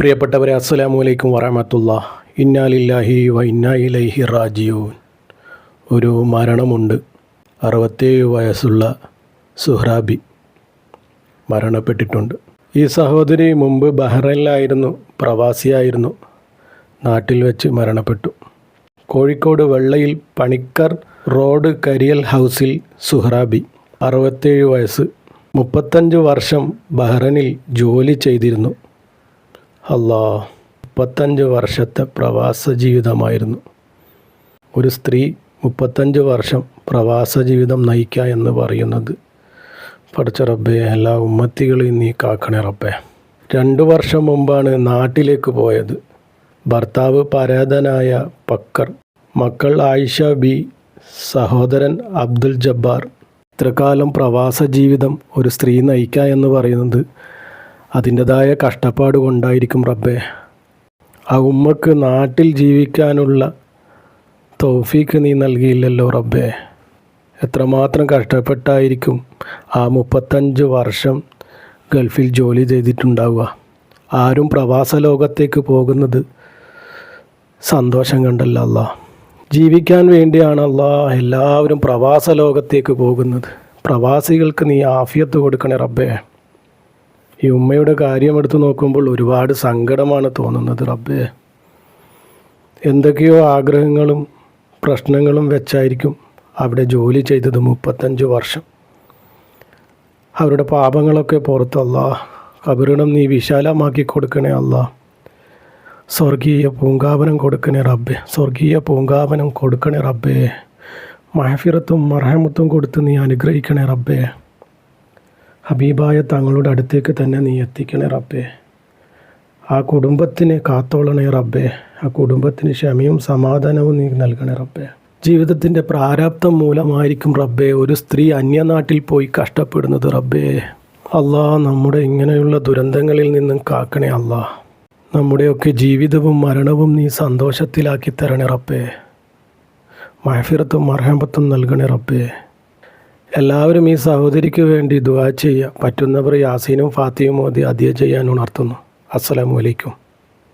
പ്രിയപ്പെട്ടവരെ അസ്സലാമു അലൈക്കും വറഹമത്തുള്ള ഇന്നാലില്ലാഹി വ ഇന്നായിലൈഹി റാജിയൂൻ ഒരു മരണമുണ്ട്. അറുപത്തേഴ് വയസ്സുള്ള സുഹ്രാബി മരണപ്പെട്ടിട്ടുണ്ട്. ഈ സഹോദരി മുമ്പ് ബഹ്റൈനിലായിരുന്നു പ്രവാസിയായിരുന്നു. നാട്ടിൽ വെച്ച് മരണപ്പെട്ടു. കോഴിക്കോട് വെള്ളയിൽ പണിക്കർ റോഡ് കരിയൽ ഹൗസിൽ സുഹ്രാബി അറുപത്തേഴ് വയസ്സ്. മുപ്പത്തഞ്ച് വർഷം ബഹ്റനിൽ ജോലി ചെയ്തിരുന്നു. അല്ലാ മുപ്പത്തഞ്ച് വർഷത്തെ പ്രവാസ ജീവിതമായിരുന്നു. ഒരു സ്ത്രീ മുപ്പത്തഞ്ച് വർഷം പ്രവാസ ജീവിതം നയിക്കുക എന്ന് പറയുന്നത്. പഠിച്ച റബ്ബെ എല്ലാ ഉമ്മത്തികളെയും നീ കാക്കണേ റബ്ബെ. രണ്ടു വർഷം മുമ്പാണ് നാട്ടിലേക്ക് പോയത്. ഭർത്താവ് പരാതനായ പക്കർ മക്കൾ ആയിഷ ബി സഹോദരൻ അബ്ദുൽ ജബ്ബാർ. ഇത്രകാലം പ്രവാസ ജീവിതം ഒരു സ്ത്രീ നയിക്കുക എന്ന് പറയുന്നത് അതിന്റെതായ കഷ്ടപ്പാട് കൊണ്ടായിരിക്കും റബ്ബെ. ആ ഉമ്മക്ക് നാട്ടിൽ ജീവിക്കാനുള്ള തൗഫീക്ക് നീ നൽകിയില്ലല്ലോ റബ്ബെ. എത്രമാത്രം കഷ്ടപ്പെട്ടായിരിക്കും ആ മുപ്പത്തഞ്ച് വർഷം ഗൾഫിൽ ജോലി ചെയ്തിട്ടുണ്ടാവുക. ആരും പ്രവാസ ലോകത്തേക്ക് പോകുന്നത് സന്തോഷം കണ്ടല്ല അല്ല. ജീവിക്കാൻ വേണ്ടിയാണ് അല്ല എല്ലാവരും പ്രവാസ ലോകത്തേക്ക് പോകുന്നത്. പ്രവാസികൾക്ക് നീ ആഫിയത്ത് കൊടുക്കണേ റബ്ബേ. ഈ ഉമ്മയുടെ കാര്യം എടുത്തു നോക്കുമ്പോൾ ഒരുപാട് സങ്കടമാണ് തോന്നുന്നത് റബ്ബേ. എന്തൊക്കെയോ ആഗ്രഹങ്ങളും പ്രശ്നങ്ങളും വെച്ചായിരിക്കും അവിടെ ജോലി ചെയ്തത് മുപ്പത്തഞ്ച് വർഷം. അവരുടെ പാപങ്ങളൊക്കെ പുറത്തല്ല കബറിടം നീ വിശാലമാക്കി കൊടുക്കണേ അല്ല സ്വർഗീയ പൂങ്കാവനം കൊടുക്കണേ റബ്ബേ. സ്വർഗീയ പൂങ്കാവനം കൊടുക്കണേ റബ്ബേ. മഹഫിറത്തും മർഹമത്തും കൊടുത്ത് നീ അനുഗ്രഹിക്കണേ റബ്ബേ. ഹബീബായ തങ്ങളുടെ അടുത്തേക്ക് തന്നെ നീ എത്തിക്കണേ റബ്ബേ. ആ കുടുംബത്തിനെ കാത്തോളണേ റബ്ബേ. ആ കുടുംബത്തിന് ക്ഷമയും സമാധാനവും നീ നൽകണേ റബ്ബേ. ജീവിതത്തിന്റെ പ്രാരാബ്ദം മൂലമായിരിക്കും റബ്ബേ ഒരു സ്ത്രീ അന്യനാട്ടിൽ പോയി കഷ്ടപ്പെടുന്നത് റബ്ബേ. അല്ലാ നമ്മുടെ ഇങ്ങനെയുള്ള ദുരന്തങ്ങളിൽ നിന്നും കാക്കണേ അല്ലാ നമ്മുടെയൊക്കെ ജീവിതവും മരണവും നീ സന്തോഷത്തിലാക്കി തരണേ റബ്ബേ. മഹഫിറത്തും മർഹമത്തും നൽകണേ റബ്ബേ. എല്ലാവരും ഈ സഹോദരിക്ക് വേണ്ടി ദുവാ ചെയ്യുക പറ്റുന്നവർ യാസീനും ഫാത്തിയും മോദി അധികം ചെയ്യാൻ ഉണർത്തുന്നു. അസ്സലാമു അലൈക്കും.